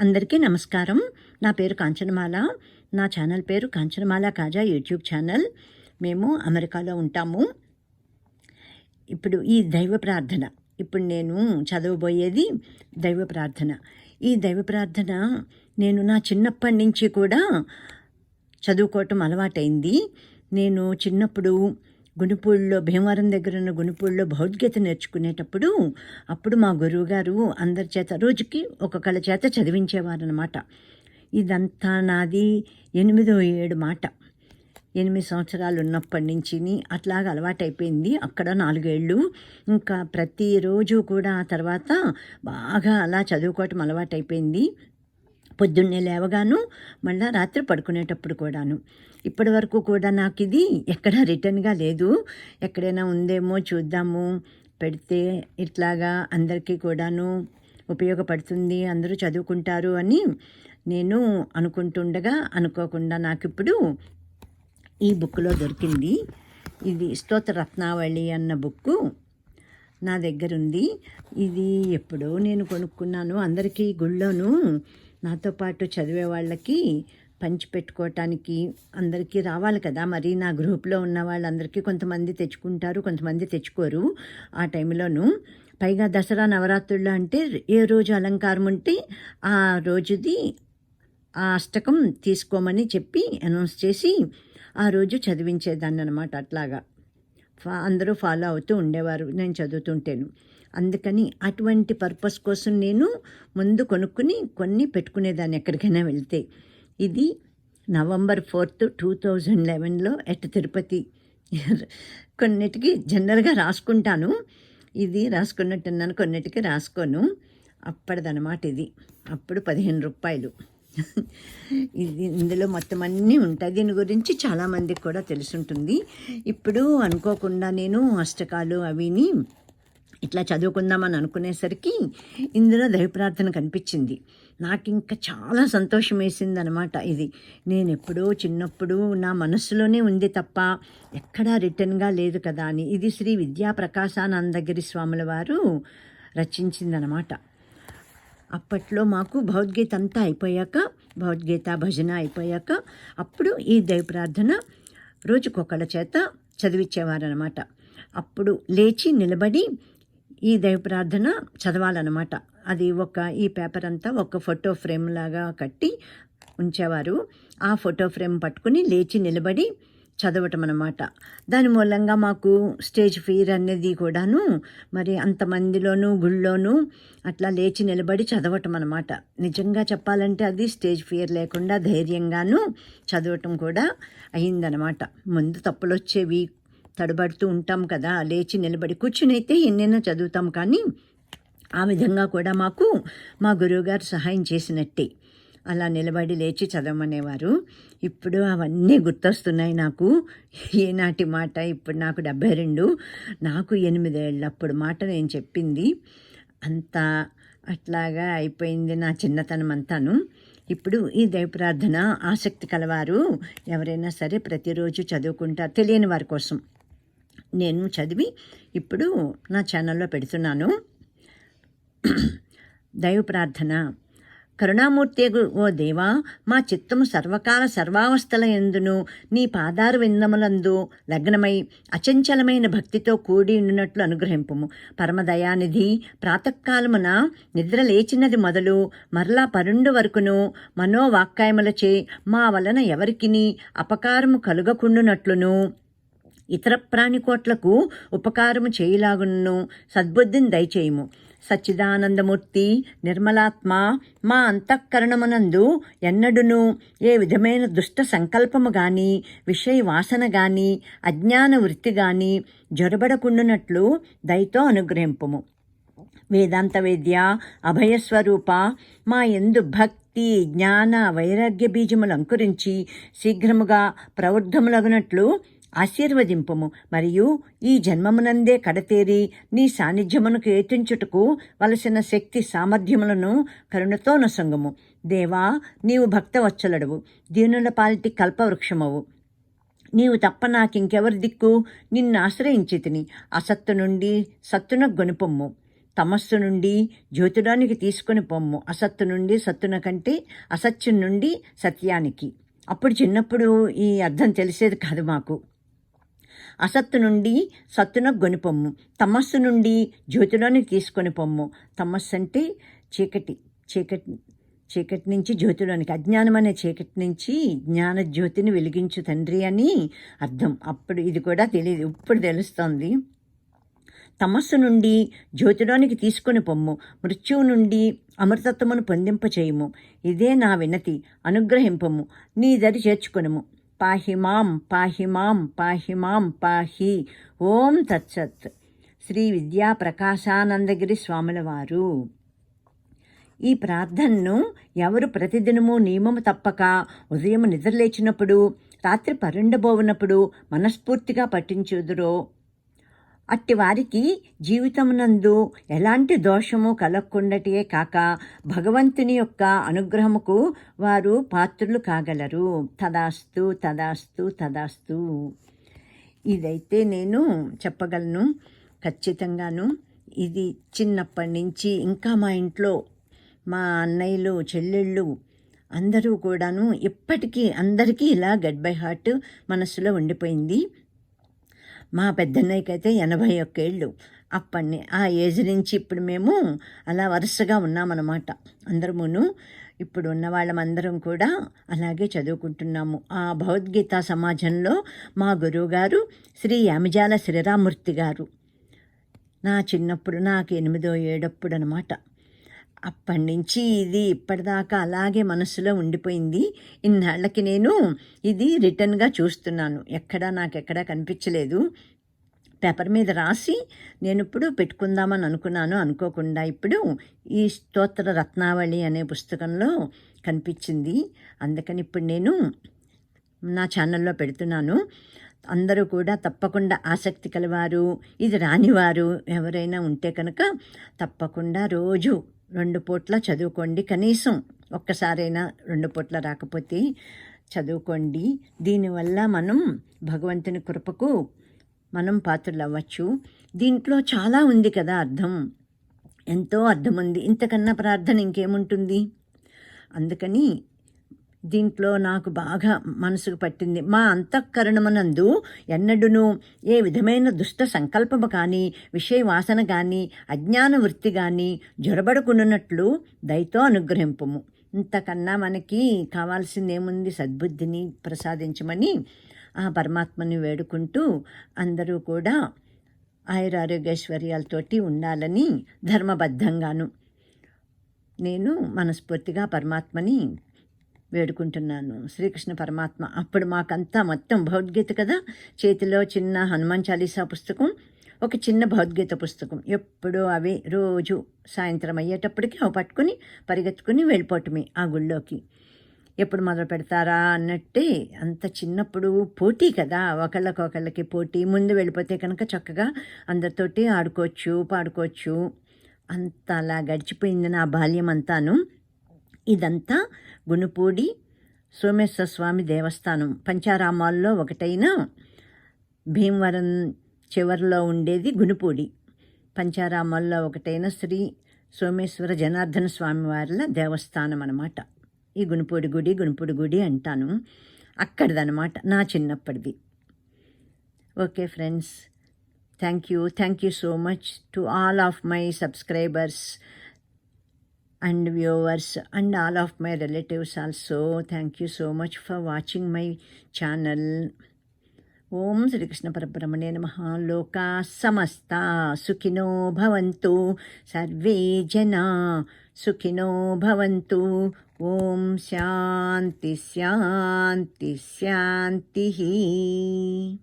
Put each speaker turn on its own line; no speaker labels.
అందరికీ నమస్కారం. నా పేరు కాంచనమాల. నా ఛానల్ పేరు కాంచనమాల కాజా యూట్యూబ్ ఛానల్. మేము అమెరికాలో ఉంటాము. ఇప్పుడు ఈ దైవ ప్రార్థన. ఇప్పుడు నేను చదవబోయేది దైవ ప్రార్థన. ఈ దైవ ప్రార్థన నేను నా చిన్నప్పటి నుంచి కూడా చదువుకోవటం అలవాటైంది. నేను చిన్నప్పుడు గుణిపూడిలో భీమవరం దగ్గర ఉన్న గుణిపూడిలో భౌద్గీత నేర్చుకునేటప్పుడు అప్పుడు మా గురువుగారు అందరి చేత రోజుకి ఒక్కొక్కళ్ళ చేత చదివించేవారనమాట ఇదంతా నాది ఎనిమిదో ఏడు మాట. ఎనిమిది సంవత్సరాలు ఉన్నప్పటి నుంచి అట్లాగా అలవాటైపోయింది. అక్కడ నాలుగేళ్ళు. ఇంకా ప్రతిరోజు కూడా ఆ తర్వాత బాగా అలా చదువుకోవటం అలవాటైపోయింది. పొద్దున్నే లేవగాను మళ్ళా రాత్రి పడుకునేటప్పుడు కూడాను. ఇప్పటి వరకు కూడా నాకు ఇది ఎక్కడా రిటర్న్గా లేదు. ఎక్కడైనా ఉందేమో చూద్దాము. పెడితే ఇట్లాగా అందరికీ కూడాను ఉపయోగపడుతుంది అందరూ చదువుకుంటారు అని నేను అనుకుంటుండగా అనుకోకుండా నాకు ఇప్పుడు ఈ బుక్లో దొరికింది. ఇది స్తోత్ర రత్నావళి అన్న బుక్కు నా దగ్గర ఉంది ఇది ఎప్పుడో నేను కొనుక్కున్నాను. అందరికీ గుళ్ళోను నాతో పాటు చదివే వాళ్ళకి పంచిపెట్టుకోవటానికి అందరికీ రావాలి కదా. మరి నా గ్రూప్లో ఉన్న వాళ్ళందరికీ కొంతమంది తెచ్చుకుంటారు కొంతమంది తెచ్చుకోరు ఆ టైంలోను. పైగా దసరా నవరాత్రుల్లో అంటే ఏ రోజు అలంకారం ఉంటే ఆ రోజుది ఆ అష్టకం తీసుకోమని చెప్పి అనౌన్స్ చేసి ఆ రోజు చదివించేదాన్ని అనమాట అట్లాగా. ఫా అందరూ ఫాలో అవుతూ ఉండేవారు. నేను చదువుతుంటేను. అందుకని అటువంటి పర్పస్ కోసం నేను ముందు కొనుక్కుని కొన్ని పెట్టుకునేదాన్ని ఎక్కడికైనా వెళ్తే. ఇది నవంబర్ ఫోర్త్ టూ థౌజండ్ లెవెన్లో ఎట్ తిరుపతి. కొన్నిటికి జనరల్గా రాసుకుంటాను. ఇది రాసుకున్నట్టున్నాను కొన్నిటికి రాసుకోను. అప్పటిదనమాట ఇది. అప్పుడు పదిహేను రూపాయలు. ఇది ఇందులో మొత్తం అన్నీ ఉంటాయి. దీని గురించి చాలామందికి కూడా తెలుసుంటుంది. ఇప్పుడు అనుకోకుండా నేను అష్టకాలు అవిని ఇట్లా చదువుకుందామని అనుకునేసరికి ఇందులో దైవ ప్రార్థన కనిపించింది. నాకు ఇంకా చాలా సంతోషం వేసింది అనమాట ఇది. నేను ఎప్పుడో చిన్నప్పుడు నా మనస్సులోనే ఉంది తప్ప ఎక్కడా రిటర్న్గా లేదు కదా అని. ఇది శ్రీ విద్యా ప్రకాశానందగిరి స్వాముల వారు రచించిందనమాట. అప్పట్లో మాకు భగవద్గీత అంతా అయిపోయాక భగవద్గీత భజన అయిపోయాక అప్పుడు ఈ దైవ ప్రార్థన రోజుకొకళ్ళ చేత చదివించేవారనమాట అప్పుడు లేచి నిలబడి ఈ దైవ ప్రార్థన చదవాలన్నమాట. అది ఒక ఈ పేపర్ అంతా ఒక ఫోటో ఫ్రేమ్ లాగా కట్టి ఉంచేవారు. ఆ ఫోటో ఫ్రేమ్ పట్టుకుని లేచి నిలబడి చదవటం అనమాట దాని మూలంగా మాకు స్టేజ్ ఫీర్ అనేది కూడాను మరి అంతమందిలోనూ గుళ్ళోనూ అట్లా లేచి నిలబడి చదవటం అనమాట నిజంగా చెప్పాలంటే అది స్టేజ్ ఫియర్ లేకుండా ధైర్యంగాను చదవటం కూడా అయిందనమాట ముందు తప్పులు వచ్చేవి తడబడుతూ ఉంటాం కదా లేచి నిలబడి కూర్చుని అయితే ఎన్నైనా చదువుతాం కానీ ఆ విధంగా కూడా మాకు మా గురువుగారు సహాయం చేసినట్టే. అలా నిలబడి లేచి చదవమనేవారు. ఇప్పుడు అవన్నీ గుర్తొస్తున్నాయి నాకు. ఏనాటి మాట? ఇప్పుడు నాకు డెబ్బై రెండు. నాకు ఎనిమిదేళ్ళప్పుడు మాట నేను చెప్పింది. అంత అట్లాగా అయిపోయింది నా చిన్నతనం అంతాను. ఇప్పుడు ఈ దైవ ప్రార్థన ఆసక్తి కలవారు. ఎవరైనా సరే ప్రతిరోజు చదువుకుంటారు తెలియని వారి కోసం. నేను చదివి ఇప్పుడు నా ఛానల్లో పెడుతున్నాను. దైవ ప్రార్థన. కరుణామూర్తిగు ఓ దేవా మా చిత్తము సర్వకాల సర్వావస్థల ఎందును నీ పాదారు విందములందు లగ్నమై అచంచలమైన భక్తితో కూడి ఉండినట్లు అనుగ్రహింపుము. పరమదయానిధి ప్రాతకాలమున నిద్ర లేచినది మొదలు మరలా పరుండు వరకును మనోవాక్కాయములచే మా వలన ఎవరికిని అపకారము కలుగకుండునట్లును. ఇతర ప్రాణికోట్లకు ఉపకారము చేయలాగును. సద్బుద్ధిని దయచేయము. సచ్చిదానందమూర్తి నిర్మలాత్మ మా అంతఃకరణమునందు ఎన్నడును ఏ విధమైన దుష్ట సంకల్పము గాని విషయ వాసన గాని అజ్ఞాన వృత్తి గాని జొరబడకుండునట్లు దయతో అనుగ్రహింపుము. వేదాంత వేద్య అభయస్వరూప మా ఎందు భక్తి జ్ఞాన వైరాగ్య బీజములు అంకురించి శీఘ్రముగా ప్రవృద్ధములగునట్లు ఆశీర్వదింపుము. మరియు ఈ జన్మమునందే కడతేరి నీ సాన్నిధ్యమును కీర్తించుటకు వలసిన శక్తి సామర్థ్యములను కరుణతో నొసంగము. దేవా నీవు భక్తవత్సలుడవు. దీనుల పాలిటి కల్పవృక్షమవు. నీవు తప్ప నాకింకెవరి దిక్కు? నిన్ను ఆశ్రయించి తిని అసత్తు నుండి సత్తున గొనుపొమ్ము. తమస్సు నుండి జ్యోతుడానికి తీసుకొని పొమ్ము. అసత్తు నుండి సత్తున కంటే అసత్యం నుండి సత్యానికి. అప్పుడు చిన్నప్పుడు ఈ అర్థం తెలిసేది కాదు మాకు. అసత్తు నుండి సత్తున గొనిపొమ్ము తమస్సు నుండి జ్యోతిలోనికి తీసుకొని పొమ్ము. తమస్సు అంటే చీకటి చీకటి చీకటి నుంచి జ్యోతిలోనికి అజ్ఞానం అనే చీకటి నుంచి జ్ఞాన జ్యోతిని వెలిగించు తండ్రి అని అర్థం. అప్పుడు ఇది కూడా తెలియదు ఇప్పుడు తెలుస్తోంది. తమస్సు నుండి జ్యోతిలోనికి తీసుకొని పొమ్ము. మృత్యువు నుండి అమృతత్వమును పొందింపచేయము. ఇదే నా వినతి అనుగ్రహింపము. నీ దరి చేర్చుకొనము. పాహి మాం పాహి మాం పాహి మాం పాహి. ఓం తత్సత్. శ్రీ విద్యా ప్రకాశానందగిరి స్వాముల వారు ఈ ప్రార్థనను ఎవరు ప్రతిదినము నియమము తప్పక ఉదయం నిద్రలేచినప్పుడు రాత్రి పరుండబోవునప్పుడు మనస్ఫూర్తిగా పఠించుదురో అట్టి వారికి జీవితమునందు ఎలాంటి దోషము కలగకుండాటే కాక భగవంతుని యొక్క అనుగ్రహముకు వారు పాత్రులు కాగలరు. తదాస్తు తదాస్తు తదాస్తు. ఇదైతే నేను చెప్పగలను ఖచ్చితంగాను. ఇది చిన్నప్పటి నుంచి ఇంకా మా ఇంట్లో మా అన్నయ్యలు చెల్లెళ్ళు అందరూ కూడాను ఇప్పటికీ అందరికీ ఇలా గడ్ బై హార్ట్ మనసులో ఉండిపోయింది. మా పెద్దన్నయ్యకైతే ఎనభై ఒక్కేళ్ళు అప్పటిని ఆ ఏజ్ నుంచి ఇప్పుడు మేము అలా వరుసగా ఉన్నామన్నమాట. అందరమును ఇప్పుడు ఉన్న వాళ్ళమందరం కూడా అలాగే చదువుకుంటున్నాము. ఆ భగవద్గీత సమాజంలో మా గురువుగారు శ్రీ యామిజాల శ్రీరామూర్తి గారు. నా చిన్నప్పుడు నాకు ఎనిమిదో ఏడప్పుడు అనమాట అప్పటి నుంచి ఇది ఇప్పటిదాకా అలాగే మనసులో ఉండిపోయింది. ఇన్నాళ్ళకి నేను ఇది రిటర్న్గా చూస్తున్నాను. ఎక్కడా నాకు ఎక్కడా కనిపించలేదు. పేపర్ మీద రాసి నేను ఇప్పుడు పెట్టుకుందామని అనుకున్నాను. అనుకోకుండా ఇప్పుడు ఈ స్తోత్ర రత్నావళి అనే పుస్తకంలో కనిపించింది. అందుకని ఇప్పుడు నేను నా ఛానల్లో పెడుతున్నాను. అందరూ కూడా తప్పకుండా ఆసక్తి కలవారు. ఇది రానివారు ఎవరైనా ఉంటే కనుక తప్పకుండా రోజు రెండు పూట్ల చదువుకోండి. కనీసం ఒక్కసారైనా రెండు పూట్ల రాకపోతే చదువుకోండి. దీనివల్ల మనం భగవంతుని కృపకు మనం పాత్రలు అవ్వచ్చు దీంట్లో చాలా ఉంది కదా అర్థం. ఎంతో అర్థం ఉంది ఇంతకన్నా ప్రార్థన ఇంకేముంటుంది? అందుకని దీంట్లో నాకు బాగా మనసుకు పట్టింది. మా అంతఃకరణమునందు ఎన్నడును ఏ విధమైన దుష్ట సంకల్పము కానీ విషయ వాసన కానీ అజ్ఞాన వృత్తి కానీ జొరబడుకున్నట్లు దయతో అనుగ్రహింపము. ఇంతకన్నా మనకి కావాల్సిందేముంది? సద్బుద్ధిని ప్రసాదించమని ఆ పరమాత్మని వేడుకుంటూ అందరూ కూడా ఆయురారోగ్యైశ్వర్యాలతోటి ఉండాలని ధర్మబద్ధంగాను నేను మనస్ఫూర్తిగా పరమాత్మని వేడుకుంటున్నాను. శ్రీకృష్ణ పరమాత్మ అప్పుడు మాకంతా మొత్తం భగవద్గీత కదా? చేతిలో చిన్న హనుమాన్ చాలీసా పుస్తకం ఒక చిన్న భగవద్గీత పుస్తకం. ఎప్పుడూ అవి రోజు సాయంత్రం అయ్యేటప్పటికి అవి పట్టుకుని పరిగెత్తుకుని వెళ్ళిపోవటమే ఆ గుళ్ళోకి. ఎప్పుడు మొదలు పెడతారా అన్నట్టే అంత చిన్నప్పుడు పోటీ కదా? ఒకళ్ళకొకళ్ళకి పోటీ ముందు వెళ్ళిపోతే కనుక చక్కగా అందరితోటి ఆడుకోవచ్చు పాడుకోవచ్చు. అంత అలా గడిచిపోయింది నా బాల్యం అంతాను. ఇదంతా గునుపూడి సోమేశ్వర స్వామి దేవస్థానం. పంచారామాల్లో ఒకటైన భీమవరం చివరిలో ఉండేది గునుపూడి పంచారామాల్లో ఒకటైన శ్రీ సోమేశ్వర జనార్దన స్వామి వారిల దేవస్థానం అనమాట ఈ గునుపూడి గుడి గునుపూడి గుడి అంటాను. అక్కడిదనమాట నా చిన్నప్పటిది. Okay friends thank you. Thank you so much to all of my subscribers. And viewers and all of my relatives also. Thank you so much for watching my channel. ఓం శ్రీకృష్ణ పరబ్రహ్మణే నమ లోకా సమస్త సుఖినో భవంతు సర్వే జనా సుఖినో భవంతు ఓం శాంతి శాంతి శాంతి